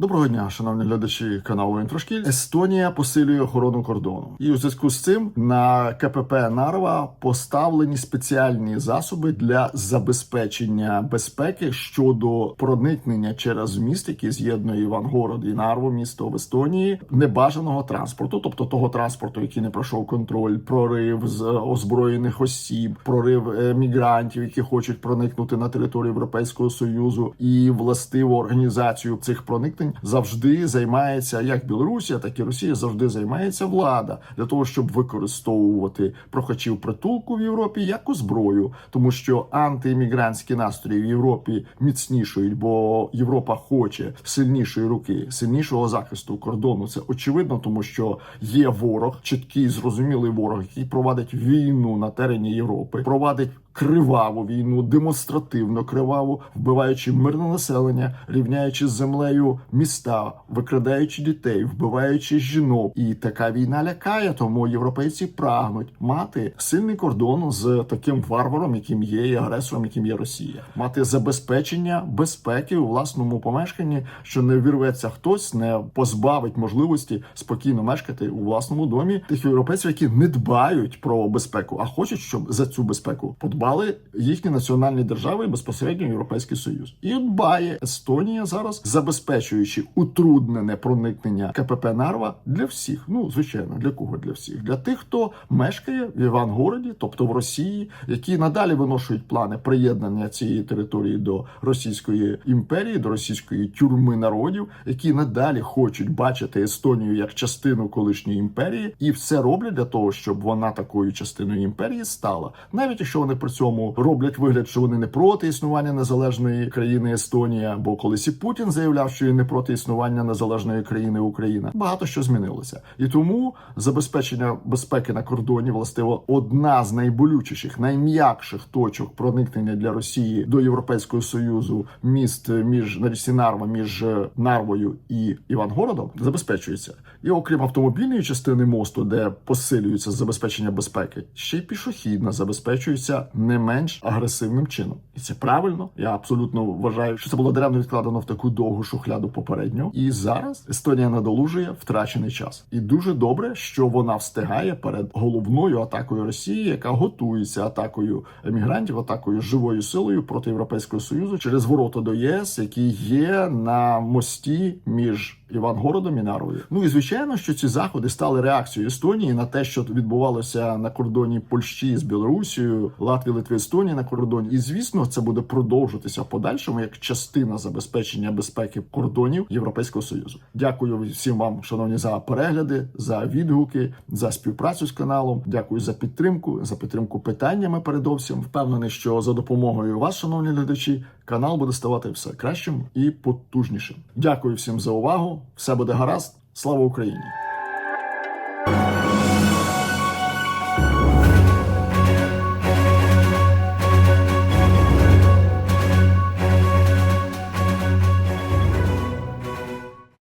Доброго дня, шановні глядачі каналу Інтрошкіль. Естонія посилює охорону кордону, і у зв'язку з цим на КПП Нарва поставлені спеціальні засоби для забезпечення безпеки щодо проникнення через міст, який з'єднує Івангород і Нарву, місто в Естонії, небажаного транспорту, тобто того транспорту, який не пройшов контроль, прорив з озброєних осіб, прорив е, мігрантів, які хочуть проникнути на територію Європейського союзу, і властиву організацію цих проникнень завжди займається як Білорусія, так і Росія завжди займається влада для того, щоб використовувати прохачів притулку в Європі як зброю, тому що антиіммігрантські настрої в Європі міцнішують, бо Європа хоче сильнішої руки, сильнішого захисту кордону. Це очевидно, тому що є ворог, чіткий зрозумілий ворог, який провадить війну на терені Європи, провадить. Криваву війну, демонстративно криваву, вбиваючи мирне населення, рівняючи з землею міста, викрадаючи дітей, вбиваючи жінок. І така війна лякає, тому європейці прагнуть мати сильний кордон з таким варваром, яким є і агресором, яким є Росія, мати забезпечення безпеки у власному помешканні, що не вірветься хтось, не позбавить можливості спокійно мешкати у власному домі тих європейців, які не дбають про безпеку, а хочуть, щоб за цю безпеку подбали їхні національні держави і безпосередньо Європейський Союз. І дбає Естонія зараз, забезпечуючи утруднене проникнення КПП Нарва для всіх. Ну звичайно, для кого для всіх? Для тих, хто мешкає в Івангороді, тобто в Росії, які надалі виношують плани приєднання цієї території до Російської імперії, до російської тюрми народів, які надалі хочуть бачити Естонію як частину колишньої імперії, і все роблять для того, щоб вона такою частиною імперії стала, навіть якщо вони при цьому роблять вигляд, що вони не проти існування незалежної країни Естонія, бо колись і Путін заявляв, що він не проти існування незалежної країни Україна. Багато що змінилося, і тому забезпечення безпеки на кордоні властиво одна з найболючіших, найм'якших точок проникнення для Росії до Європейського союзу міст між на річці Нарва між Нарвою і Івангородом забезпечується. І окрім автомобільної частини мосту, де посилюється забезпечення безпеки, ще й пішохідна забезпечується не менш агресивним чином, і це правильно. Я абсолютно вважаю, що це було даремно відкладено в таку довгу шухляду попередньо. І зараз Естонія надолужує втрачений час, і дуже добре, що вона встигає перед головною атакою Росії, яка готується атакою емігрантів, атакою живою силою проти Європейського союзу через ворота до ЄС, які є на мості між. Івангородом і. Ну і звичайно, що ці заходи стали реакцією Естонії на те, що відбувалося на кордоні Польщі з Білорусією, Латвії, Литви, Естонії на кордоні. І звісно, це буде продовжуватися в подальшому як частина забезпечення безпеки кордонів Європейського союзу. Дякую всім вам, шановні, за перегляди, за відгуки, за співпрацю з каналом. Дякую за підтримку, за підтримку питаннями. Передовсім впевнений, що за допомогою вас, шановні глядачі, канал буде ставати все кращим і потужнішим. Дякую всім за увагу. Все буде гаразд. Слава Україні!